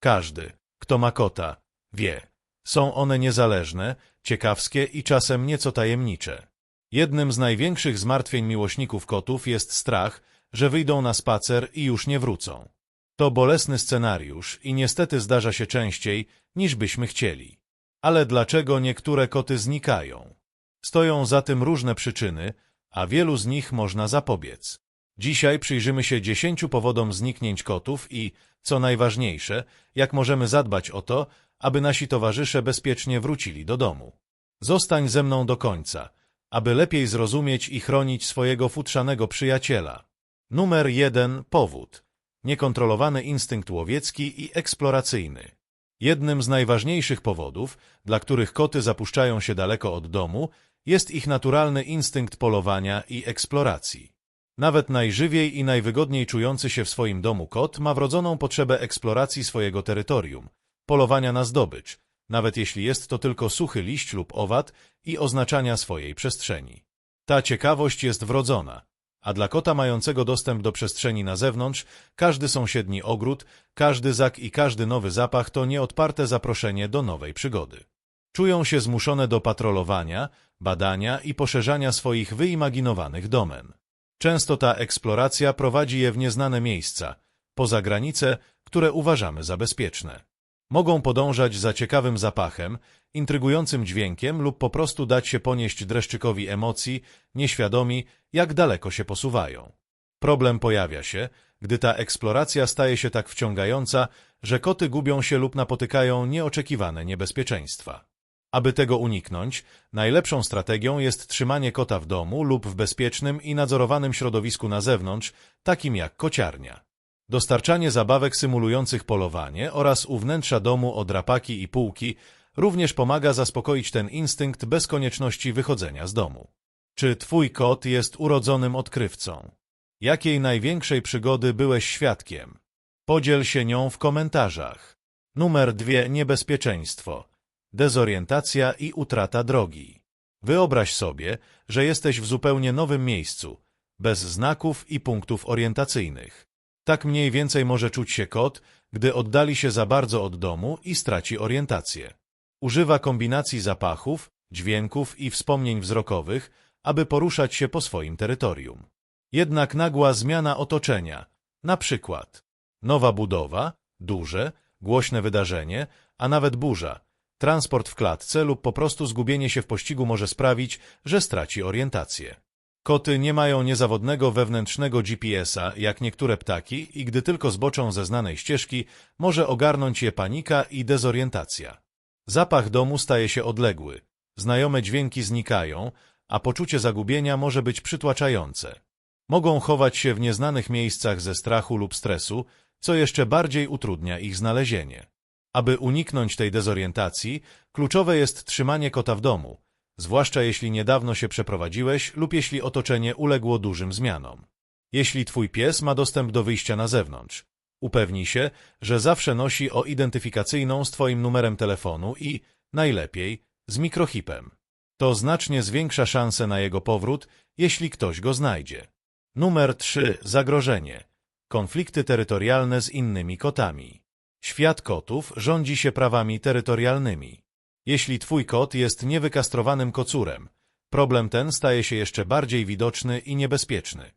Każdy, kto ma kota, wie. Są one niezależne, ciekawskie i czasem nieco tajemnicze. Jednym z największych zmartwień miłośników kotów jest strach, że wyjdą na spacer i już nie wrócą. To bolesny scenariusz i niestety zdarza się częściej, niż byśmy chcieli. Ale dlaczego niektóre koty znikają? Stoją za tym różne przyczyny, a wielu z nich można zapobiec. Dzisiaj przyjrzymy się dziesięciu powodom zniknięć kotów i, co najważniejsze, jak możemy zadbać o to, aby nasi towarzysze bezpiecznie wrócili do domu. Zostań ze mną do końca, aby lepiej zrozumieć i chronić swojego futrzanego przyjaciela. Numer jeden. Powód. Niekontrolowany instynkt łowiecki i eksploracyjny. Jednym z najważniejszych powodów, dla których koty zapuszczają się daleko od domu, jest ich naturalny instynkt polowania i eksploracji. Nawet najżywiej i najwygodniej czujący się w swoim domu kot ma wrodzoną potrzebę eksploracji swojego terytorium, polowania na zdobycz, nawet jeśli jest to tylko suchy liść lub owad i oznaczania swojej przestrzeni. Ta ciekawość jest wrodzona, a dla kota mającego dostęp do przestrzeni na zewnątrz, każdy sąsiedni ogród, każdy zak i każdy nowy zapach to nieodparte zaproszenie do nowej przygody. Czują się zmuszone do patrolowania, badania i poszerzania swoich wyimaginowanych domen. Często ta eksploracja prowadzi je w nieznane miejsca, poza granice, które uważamy za bezpieczne. Mogą podążać za ciekawym zapachem, intrygującym dźwiękiem lub po prostu dać się ponieść dreszczykowi emocji, nieświadomi, jak daleko się posuwają. Problem pojawia się, gdy ta eksploracja staje się tak wciągająca, że koty gubią się lub napotykają nieoczekiwane niebezpieczeństwa. Aby tego uniknąć, najlepszą strategią jest trzymanie kota w domu lub w bezpiecznym i nadzorowanym środowisku na zewnątrz, takim jak kociarnia. Dostarczanie zabawek symulujących polowanie oraz u wnętrza domu o drapaki i półki również pomaga zaspokoić ten instynkt bez konieczności wychodzenia z domu. Czy twój kot jest urodzonym odkrywcą? Jakiej największej przygody byłeś świadkiem? Podziel się nią w komentarzach. Numer dwie Niebezpieczeństwo. Dezorientacja i utrata drogi. Wyobraź sobie, że jesteś w zupełnie nowym miejscu, bez znaków i punktów orientacyjnych. Tak mniej więcej może czuć się kot, gdy oddali się za bardzo od domu i straci orientację. Używa kombinacji zapachów, dźwięków i wspomnień wzrokowych, aby poruszać się po swoim terytorium. Jednak nagła zmiana otoczenia, na przykład nowa budowa, duże, głośne wydarzenie, a nawet burza, transport w klatce lub po prostu zgubienie się w pościgu może sprawić, że straci orientację. Koty nie mają niezawodnego wewnętrznego GPS-a, jak niektóre ptaki, i gdy tylko zboczą ze znanej ścieżki, może ogarnąć je panika i dezorientacja. Zapach domu staje się odległy, znajome dźwięki znikają, a poczucie zagubienia może być przytłaczające. Mogą chować się w nieznanych miejscach ze strachu lub stresu, co jeszcze bardziej utrudnia ich znalezienie. Aby uniknąć tej dezorientacji, kluczowe jest trzymanie kota w domu, zwłaszcza jeśli niedawno się przeprowadziłeś lub jeśli otoczenie uległo dużym zmianom. Jeśli twój pies ma dostęp do wyjścia na zewnątrz, upewnij się, że zawsze nosi o identyfikacyjną z twoim numerem telefonu i, najlepiej, z mikrochipem. To znacznie zwiększa szanse na jego powrót, jeśli ktoś go znajdzie. Numer 3. Zagrożenie. Konflikty terytorialne z innymi kotami. Świat kotów rządzi się prawami terytorialnymi. Jeśli twój kot jest niewykastrowanym kocurem, problem ten staje się jeszcze bardziej widoczny i niebezpieczny.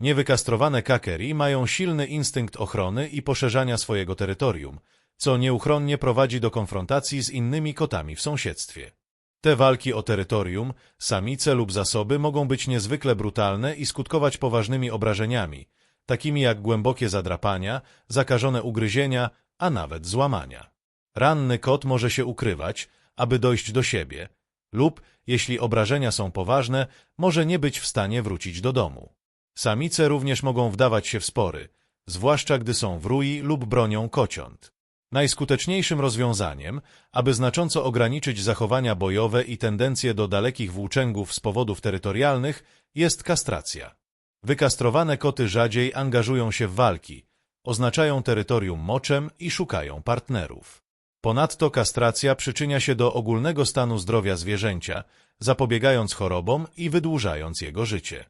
Niewykastrowane kakeri mają silny instynkt ochrony i poszerzania swojego terytorium, co nieuchronnie prowadzi do konfrontacji z innymi kotami w sąsiedztwie. Te walki o terytorium, samice lub zasoby mogą być niezwykle brutalne i skutkować poważnymi obrażeniami, takimi jak głębokie zadrapania, zakażone ugryzienia, a nawet złamania. Ranny kot może się ukrywać, aby dojść do siebie, lub, jeśli obrażenia są poważne, może nie być w stanie wrócić do domu. Samice również mogą wdawać się w spory, zwłaszcza gdy są w rui lub bronią kociąt. Najskuteczniejszym rozwiązaniem, aby znacząco ograniczyć zachowania bojowe i tendencje do dalekich włóczęgów z powodów terytorialnych, jest kastracja. Wykastrowane koty rzadziej angażują się w walki, oznaczają terytorium moczem i szukają partnerów. Ponadto kastracja przyczynia się do ogólnego stanu zdrowia zwierzęcia, zapobiegając chorobom i wydłużając jego życie.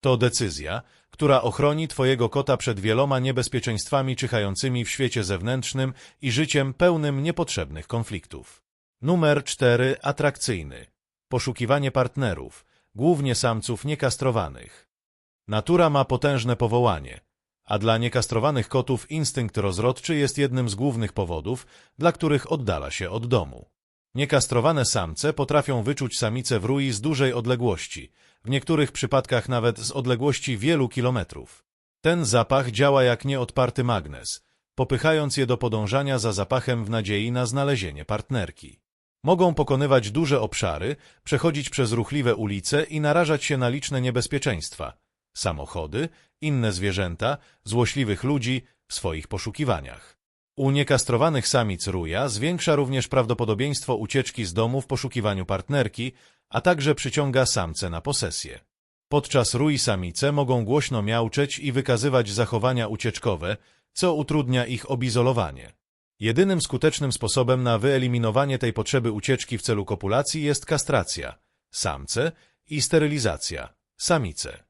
To decyzja, która ochroni Twojego kota przed wieloma niebezpieczeństwami czyhającymi w świecie zewnętrznym i życiem pełnym niepotrzebnych konfliktów. Numer 4. Atrakcyjny. Poszukiwanie partnerów, głównie samców niekastrowanych. Natura ma potężne powołanie, a dla niekastrowanych kotów instynkt rozrodczy jest jednym z głównych powodów, dla których oddala się od domu. Niekastrowane samce potrafią wyczuć samicę w rui z dużej odległości, w niektórych przypadkach nawet z odległości wielu kilometrów. Ten zapach działa jak nieodparty magnes, popychając je do podążania za zapachem w nadziei na znalezienie partnerki. Mogą pokonywać duże obszary, przechodzić przez ruchliwe ulice i narażać się na liczne niebezpieczeństwa. Samochody, inne zwierzęta, złośliwych ludzi w swoich poszukiwaniach. U niekastrowanych samic ruja zwiększa również prawdopodobieństwo ucieczki z domu w poszukiwaniu partnerki, a także przyciąga samce na posesję. Podczas rui samice mogą głośno miauczeć i wykazywać zachowania ucieczkowe, co utrudnia ich obizolowanie. Jedynym skutecznym sposobem na wyeliminowanie tej potrzeby ucieczki w celu kopulacji jest kastracja, samce i sterylizacja, samice.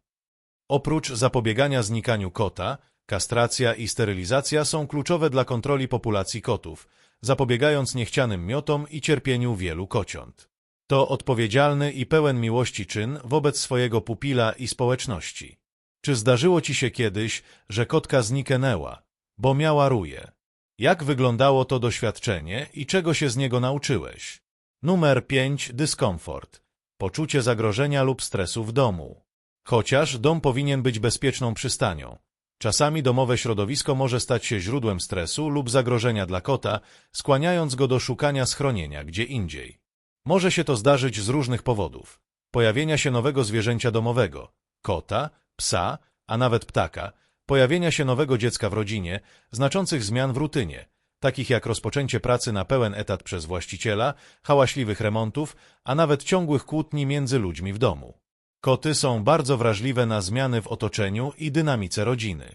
Oprócz zapobiegania znikaniu kota, kastracja i sterylizacja są kluczowe dla kontroli populacji kotów, zapobiegając niechcianym miotom i cierpieniu wielu kociąt. To odpowiedzialny i pełen miłości czyn wobec swojego pupila i społeczności. Czy zdarzyło ci się kiedyś, że kotka zniknęła, bo miała ruje? Jak wyglądało to doświadczenie i czego się z niego nauczyłeś? Numer 5. Dyskomfort. Poczucie zagrożenia lub stresu w domu. Chociaż dom powinien być bezpieczną przystanią. Czasami domowe środowisko może stać się źródłem stresu lub zagrożenia dla kota, skłaniając go do szukania schronienia gdzie indziej. Może się to zdarzyć z różnych powodów. Pojawienia się nowego zwierzęcia domowego, kota, psa, a nawet ptaka, pojawienia się nowego dziecka w rodzinie, znaczących zmian w rutynie, takich jak rozpoczęcie pracy na pełen etat przez właściciela, hałaśliwych remontów, a nawet ciągłych kłótni między ludźmi w domu. Koty są bardzo wrażliwe na zmiany w otoczeniu i dynamice rodziny.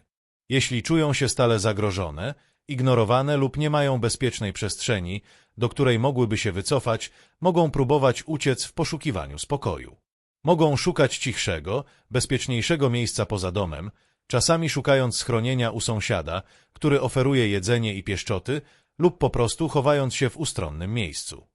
Jeśli czują się stale zagrożone, ignorowane lub nie mają bezpiecznej przestrzeni, do której mogłyby się wycofać, mogą próbować uciec w poszukiwaniu spokoju. Mogą szukać cichszego, bezpieczniejszego miejsca poza domem, czasami szukając schronienia u sąsiada, który oferuje jedzenie i pieszczoty, lub po prostu chowając się w ustronnym miejscu.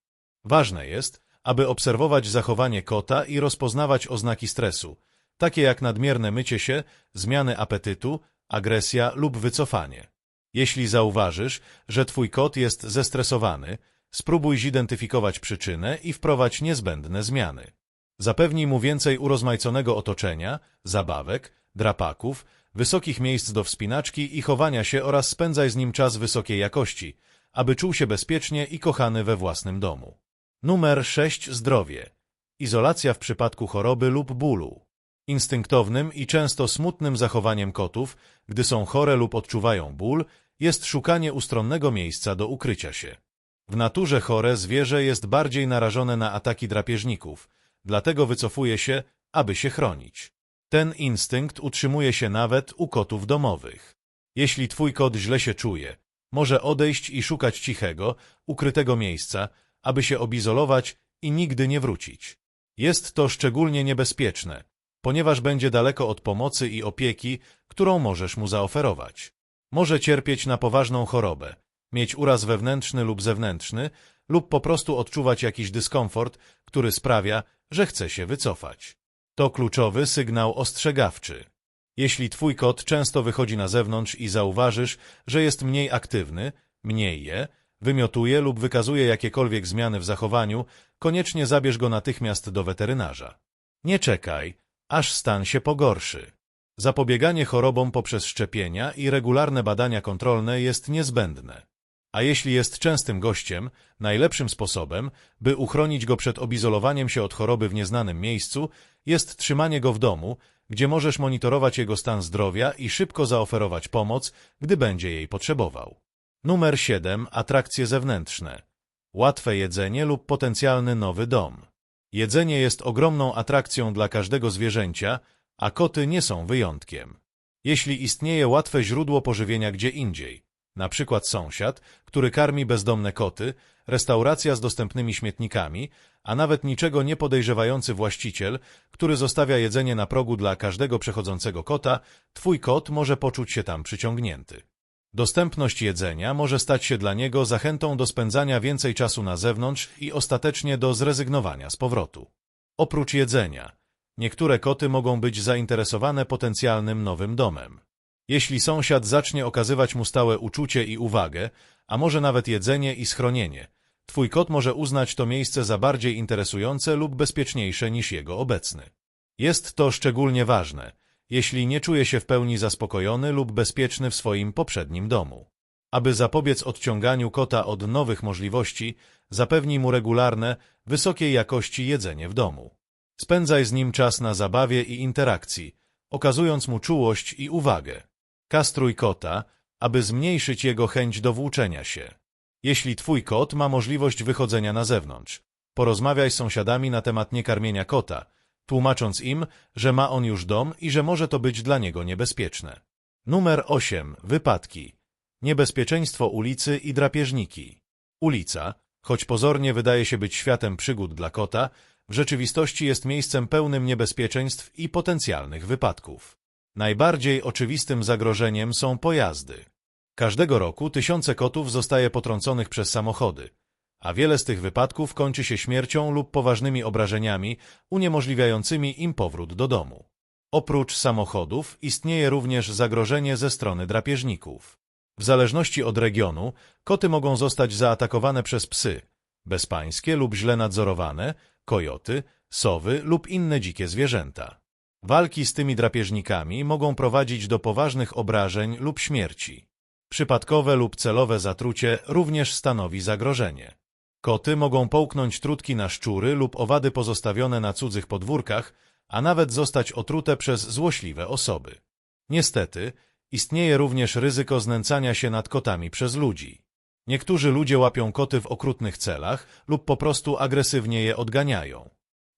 Ważne jest, aby obserwować zachowanie kota i rozpoznawać oznaki stresu, takie jak nadmierne mycie się, zmiany apetytu, agresja lub wycofanie. Jeśli zauważysz, że twój kot jest zestresowany, spróbuj zidentyfikować przyczynę i wprowadź niezbędne zmiany. Zapewnij mu więcej urozmaiconego otoczenia, zabawek, drapaków, wysokich miejsc do wspinaczki i chowania się oraz spędzaj z nim czas wysokiej jakości, aby czuł się bezpiecznie i kochany we własnym domu. Numer 6. Zdrowie. Izolacja w przypadku choroby lub bólu. Instynktownym i często smutnym zachowaniem kotów, gdy są chore lub odczuwają ból, jest szukanie ustronnego miejsca do ukrycia się. W naturze chore zwierzę jest bardziej narażone na ataki drapieżników, dlatego wycofuje się, aby się chronić. Ten instynkt utrzymuje się nawet u kotów domowych. Jeśli twój kot źle się czuje, może odejść i szukać cichego, ukrytego miejsca, aby się obizolować i nigdy nie wrócić. Jest to szczególnie niebezpieczne, ponieważ będzie daleko od pomocy i opieki, którą możesz mu zaoferować. Może cierpieć na poważną chorobę, mieć uraz wewnętrzny lub zewnętrzny, lub po prostu odczuwać jakiś dyskomfort, który sprawia, że chce się wycofać. To kluczowy sygnał ostrzegawczy. Jeśli twój kot często wychodzi na zewnątrz i zauważysz, że jest mniej aktywny, mniej je, wymiotuje lub wykazuje jakiekolwiek zmiany w zachowaniu, koniecznie zabierz go natychmiast do weterynarza. Nie czekaj, aż stan się pogorszy. Zapobieganie chorobom poprzez szczepienia i regularne badania kontrolne jest niezbędne. A jeśli jest częstym gościem, najlepszym sposobem, by uchronić go przed obizolowaniem się od choroby w nieznanym miejscu, jest trzymanie go w domu, gdzie możesz monitorować jego stan zdrowia i szybko zaoferować pomoc, gdy będzie jej potrzebował. Numer 7. Atrakcje zewnętrzne. Łatwe jedzenie lub potencjalny nowy dom. Jedzenie jest ogromną atrakcją dla każdego zwierzęcia, a koty nie są wyjątkiem. Jeśli istnieje łatwe źródło pożywienia gdzie indziej, Na przykład sąsiad, który karmi bezdomne koty, restauracja z dostępnymi śmietnikami, a nawet niczego nie podejrzewający właściciel, który zostawia jedzenie na progu dla każdego przechodzącego kota, twój kot może poczuć się tam przyciągnięty. Dostępność jedzenia może stać się dla niego zachętą do spędzania więcej czasu na zewnątrz i ostatecznie do zrezygnowania z powrotu. Oprócz jedzenia, niektóre koty mogą być zainteresowane potencjalnym nowym domem. Jeśli sąsiad zacznie okazywać mu stałe uczucie i uwagę, a może nawet jedzenie i schronienie, twój kot może uznać to miejsce za bardziej interesujące lub bezpieczniejsze niż jego obecny. Jest to szczególnie ważne, jeśli nie czuje się w pełni zaspokojony lub bezpieczny w swoim poprzednim domu. Aby zapobiec odciąganiu kota od nowych możliwości, zapewnij mu regularne, wysokiej jakości jedzenie w domu. Spędzaj z nim czas na zabawie i interakcji, okazując mu czułość i uwagę. Kastruj kota, aby zmniejszyć jego chęć do włóczenia się. Jeśli twój kot ma możliwość wychodzenia na zewnątrz, porozmawiaj z sąsiadami na temat niekarmienia kota, tłumacząc im, że ma on już dom i że może to być dla niego niebezpieczne. Numer 8. Wypadki. Niebezpieczeństwo ulicy i drapieżniki. Ulica, choć pozornie wydaje się być światem przygód dla kota, w rzeczywistości jest miejscem pełnym niebezpieczeństw i potencjalnych wypadków. Najbardziej oczywistym zagrożeniem są pojazdy. Każdego roku tysiące kotów zostaje potrąconych przez samochody, a wiele z tych wypadków kończy się śmiercią lub poważnymi obrażeniami uniemożliwiającymi im powrót do domu. Oprócz samochodów istnieje również zagrożenie ze strony drapieżników. W zależności od regionu koty mogą zostać zaatakowane przez psy, bezpańskie lub źle nadzorowane, kojoty, sowy lub inne dzikie zwierzęta. Walki z tymi drapieżnikami mogą prowadzić do poważnych obrażeń lub śmierci. Przypadkowe lub celowe zatrucie również stanowi zagrożenie. Koty mogą połknąć trutki na szczury lub owady pozostawione na cudzych podwórkach, a nawet zostać otrute przez złośliwe osoby. Niestety, istnieje również ryzyko znęcania się nad kotami przez ludzi. Niektórzy ludzie łapią koty w okrutnych celach lub po prostu agresywnie je odganiają.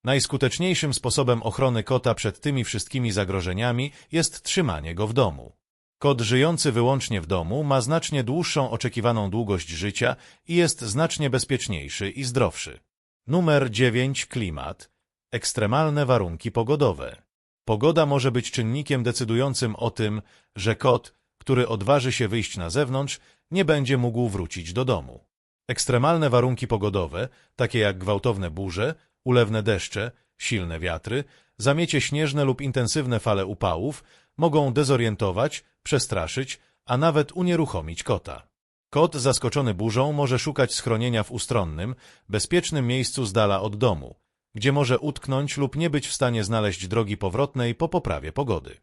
Najskuteczniejszym sposobem ochrony kota przed tymi wszystkimi zagrożeniami jest trzymanie go w domu. Kot żyjący wyłącznie w domu ma znacznie dłuższą oczekiwaną długość życia i jest znacznie bezpieczniejszy i zdrowszy. Numer 9. Klimat. Ekstremalne warunki pogodowe. Pogoda może być czynnikiem decydującym o tym, że kot, który odważy się wyjść na zewnątrz, nie będzie mógł wrócić do domu. Ekstremalne warunki pogodowe, takie jak gwałtowne burze, ulewne deszcze, silne wiatry, zamiecie śnieżne lub intensywne fale upałów mogą dezorientować, przestraszyć, a nawet unieruchomić kota. Kot zaskoczony burzą może szukać schronienia w ustronnym, bezpiecznym miejscu z dala od domu, gdzie może utknąć lub nie być w stanie znaleźć drogi powrotnej po poprawie pogody.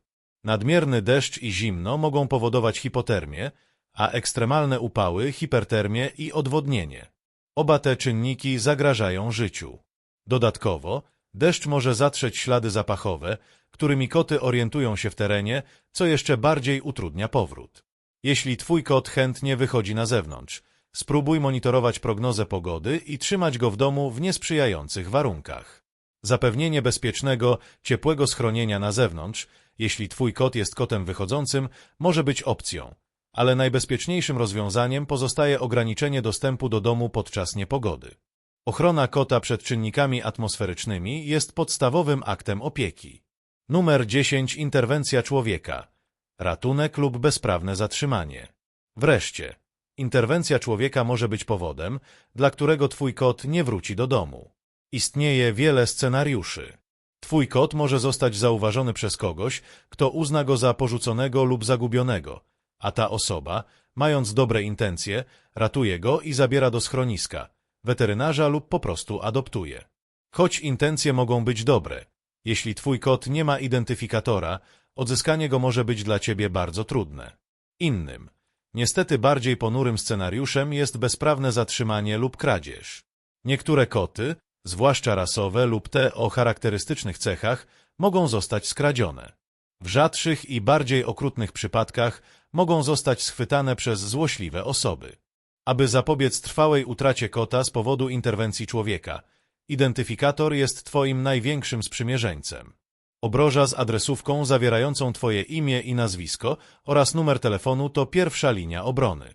Nadmierny deszcz i zimno mogą powodować hipotermię, a ekstremalne upały hipertermię i odwodnienie. Oba te czynniki zagrażają życiu. Dodatkowo, deszcz może zatrzeć ślady zapachowe, którymi koty orientują się w terenie, co jeszcze bardziej utrudnia powrót. Jeśli twój kot chętnie wychodzi na zewnątrz, spróbuj monitorować prognozę pogody i trzymać go w domu w niesprzyjających warunkach. Zapewnienie bezpiecznego, ciepłego schronienia na zewnątrz, jeśli twój kot jest kotem wychodzącym, może być opcją, ale najbezpieczniejszym rozwiązaniem pozostaje ograniczenie dostępu do domu podczas niepogody. Ochrona kota przed czynnikami atmosferycznymi jest podstawowym aktem opieki. Numer 10. Interwencja człowieka. Ratunek lub bezprawne zatrzymanie. Wreszcie, interwencja człowieka może być powodem, dla którego twój kot nie wróci do domu. Istnieje wiele scenariuszy. Twój kot może zostać zauważony przez kogoś, kto uzna go za porzuconego lub zagubionego, a ta osoba, mając dobre intencje, ratuje go i zabiera do schroniska, weterynarza lub po prostu adoptuje. Choć intencje mogą być dobre, jeśli twój kot nie ma identyfikatora, odzyskanie go może być dla ciebie bardzo trudne. Innym, niestety bardziej ponurym scenariuszem jest bezprawne zatrzymanie lub kradzież. Niektóre koty, zwłaszcza rasowe lub te o charakterystycznych cechach, mogą zostać skradzione. W rzadszych i bardziej okrutnych przypadkach mogą zostać schwytane przez złośliwe osoby. Aby zapobiec trwałej utracie kota z powodu interwencji człowieka, identyfikator jest Twoim największym sprzymierzeńcem. Obroża z adresówką zawierającą Twoje imię i nazwisko oraz numer telefonu to pierwsza linia obrony.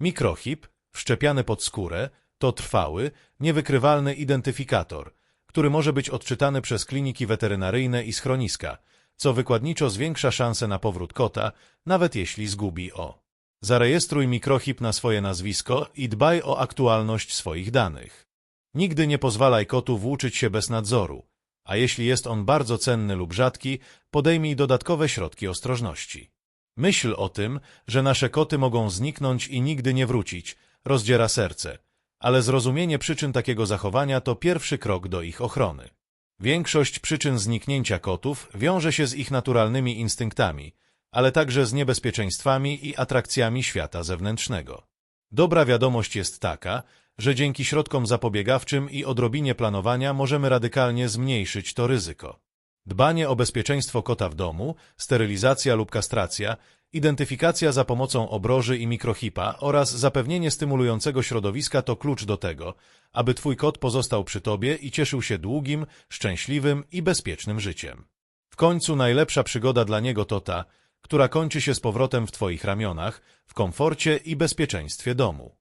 Mikrochip, wszczepiany pod skórę, to trwały, niewykrywalny identyfikator, który może być odczytany przez kliniki weterynaryjne i schroniska, co wykładniczo zwiększa szanse na powrót kota, nawet jeśli zgubi o. Zarejestruj mikrochip na swoje nazwisko i dbaj o aktualność swoich danych. Nigdy nie pozwalaj kotu włóczyć się bez nadzoru, a jeśli jest on bardzo cenny lub rzadki, podejmij dodatkowe środki ostrożności. Myśl o tym, że nasze koty mogą zniknąć i nigdy nie wrócić, rozdziera serce, ale zrozumienie przyczyn takiego zachowania to pierwszy krok do ich ochrony. Większość przyczyn zniknięcia kotów wiąże się z ich naturalnymi instynktami, ale także z niebezpieczeństwami i atrakcjami świata zewnętrznego. Dobra wiadomość jest taka, że dzięki środkom zapobiegawczym i odrobinie planowania możemy radykalnie zmniejszyć to ryzyko. Dbanie o bezpieczeństwo kota w domu, sterylizacja lub kastracja, identyfikacja za pomocą obroży i mikrochipa oraz zapewnienie stymulującego środowiska to klucz do tego, aby Twój kot pozostał przy Tobie i cieszył się długim, szczęśliwym i bezpiecznym życiem. W końcu najlepsza przygoda dla niego to ta, która kończy się z powrotem w Twoich ramionach, w komforcie i bezpieczeństwie domu.